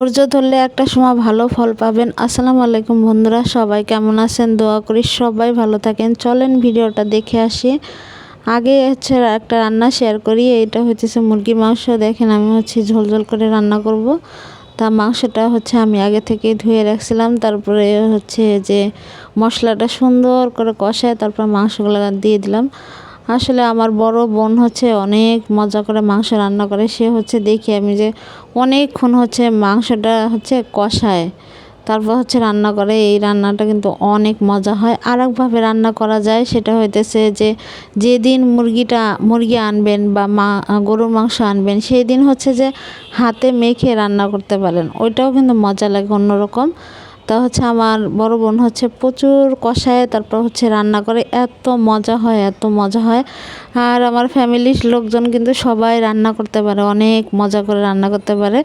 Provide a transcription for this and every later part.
ধৈর্য ধরলে একটা সময় ভালো ফল পাবেন। আসসালামু আলাইকুম বন্ধুরা, সবাই কেমন আছেন? দোয়া করি সবাই ভালো থাকেন। চলেন ভিডিওটা দেখে আসি। আগে হচ্ছে একটা রান্না শেয়ার করি। এটা হচ্ছে মুরগির মাংস। দেখেন আমি হচ্ছে ঝোল ঝোল করে রান্না করব। তা মাংসটা হচ্ছে আমি আগে থেকে ধুয়ে রাখছিলাম। তারপরে হচ্ছে যে মশলাটা সুন্দর করে কষায় তারপর মাংসগুলো দিয়ে দিলাম। আসলে আমার বড় বোন হচ্ছে অনেক মজা করে মাংস রান্না করে। সে হচ্ছে দেখি আমি যে অনেকক্ষণ হচ্ছে মাংসটা হচ্ছে কষায়। তারপর হচ্ছে রান্না করে। এই রান্নাটা কিন্তু অনেক মজা হয়। আরেকভাবে রান্না করা যায় সেটা হইতেছে যে যেদিন মুরগিটা, মুরগি আনবেন বা মা, গরুর মাংস আনবেন সেই দিন হচ্ছে যে হাতে মেখে রান্না করতে পারেন। ওইটাও কিন্তু মজা লাগে অন্যরকম। তা হচ্ছে আমার বড় বোন হচ্ছে প্রচুর কষায়, তারপর হচ্ছে রান্না করে, এত মজা হয়, এত মজা হয়। আর আমার ফ্যামিলির লোকজন কিন্তু সবাই রান্না করতে পারে, অনেক মজা করে রান্না করতে পারে।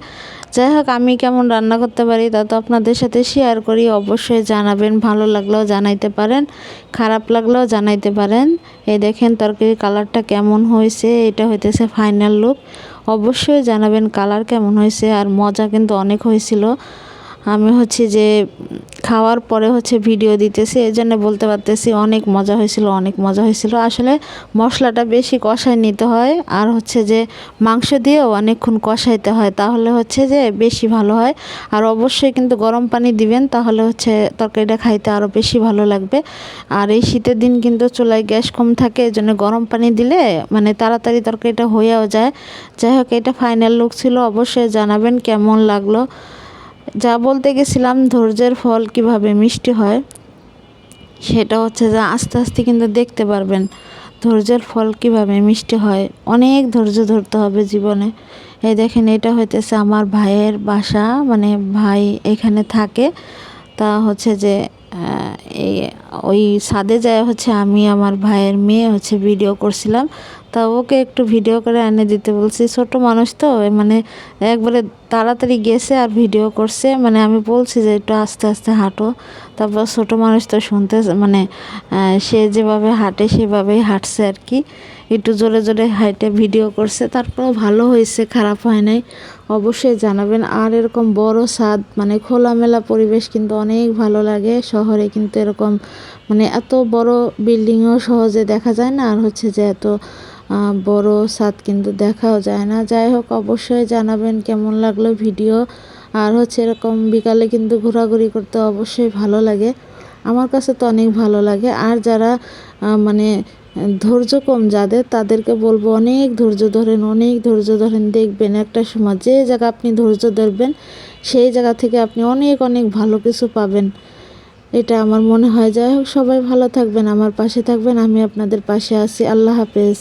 যাই হোক, আমি কেমন রান্না করতে পারি তা তো আপনাদের সাথে শেয়ার করি, অবশ্যই জানাবেন, ভালো লাগলেও জানাইতে পারেন, খারাপ লাগলেও জানাইতে পারেন। এই দেখেন তরকারির কালারটা কেমন হয়েছে, এটা হইতেছে ফাইনাল লুক অবশ্যই জানাবেন কালার কেমন হয়েছে, আর মজা কিন্তু অনেক হয়েছিল। আমি হচ্ছে যে খাওয়ার পরে হচ্ছে ভিডিও দিতেছি এই জন্য বলতে পারতেছি অনেক মজা হয়েছিল, অনেক মজা হয়েছিল। আসলে মশলাটা বেশি কষায় নিতে হয়, আর হচ্ছে যে মাংস দিয়েও অনেকক্ষণ কষাইতে হয়, তাহলে হচ্ছে যে বেশি ভালো হয়। আর অবশ্যই কিন্তু গরম পানি দিবেন, তাহলে হচ্ছে তরকারিটা খাইতে আরও বেশি ভালো লাগবে। আর এই শীতের দিন কিন্তু চুলায় গ্যাস কম থাকে এই জন্য গরম পানি দিলে মানে তাড়াতাড়ি তরকারিটা হয়েও যায়। যাই হোক, এটা ফাইনাল লুক ছিল, অবশ্যই জানাবেন কেমন লাগল। যা বলতে গেছিলাম, ধৈর্যের ফল কীভাবে মিষ্টি হয়, সেটা হচ্ছে যে আস্তে আস্তে কিন্তু দেখতে পারবেন ধৈর্যের ফল কীভাবে মিষ্টি হয়। অনেক ধৈর্য ধরতে হবে জীবনে। এই দেখেন, এটা হইতেছে আমার ভাইয়ের বাসা মানে ভাই এখানে থাকে। তা হচ্ছে যে এই, ওই ছাদে যায় হচ্ছে আমি, আমার ভাইয়ের মেয়ে হচ্ছে ভিডিও করছিলাম। তা ওকে একটু ভিডিও করে এনে দিতে বলছি। ছোট মানুষ তো মানে একবারে তাড়াতাড়ি গেছে আর ভিডিও করছে। মানে আমি বলছি যে একটু আস্তে আস্তে হাঁটো। তারপর ছোট মানুষ তো শুনতে মানে সে যেভাবে হাঁটে সেভাবেই হাঁটছে আর কি। একটু জোরে জোরে হাইটে ভিডিও করছে। তারপরেও ভালো হয়েছে, খারাপ হয় নাই। অবশ্যই জানাবেন। আর এরকম বড় স্বাদ মানে খোলামেলা পরিবেশ কিন্তু অনেক ভালো লাগে। শহরে কিন্তু এরকম মানে এত বড় বিল্ডিংও সহজে দেখা যায় না। আর হচ্ছে যে এত বড় স্বাদ কিন্তু দেখাও যায় না। যাই হোক, অবশ্যই জানাবেন কেমন লাগল ভিডিও। আর হচ্ছে এরকম বিকালে কিন্তু ঘোরাঘুরি করতে অবশ্যই ভালো লাগে। আমার কাছে তো অনেক ভালো লাগে। আর যারা মানে ধৈর্য কম যাদের, তাদেরকে বলব অনেক ধৈর্য ধরেন, অনেক ধৈর্য ধরেন, দেখবেন একটা সময় যে জায়গা আপনি ধৈর্য ধরবেন, সেই জায়গা থেকে আপনি অনেক অনেক ভালো কিছু পাবেন। এটা আমার মনে হয়। যাই হোক, সবাই ভালো থাকবেন, আমার পাশে থাকবেন, আমি আপনাদের পাশে আছি। আল্লাহ হাফেজ।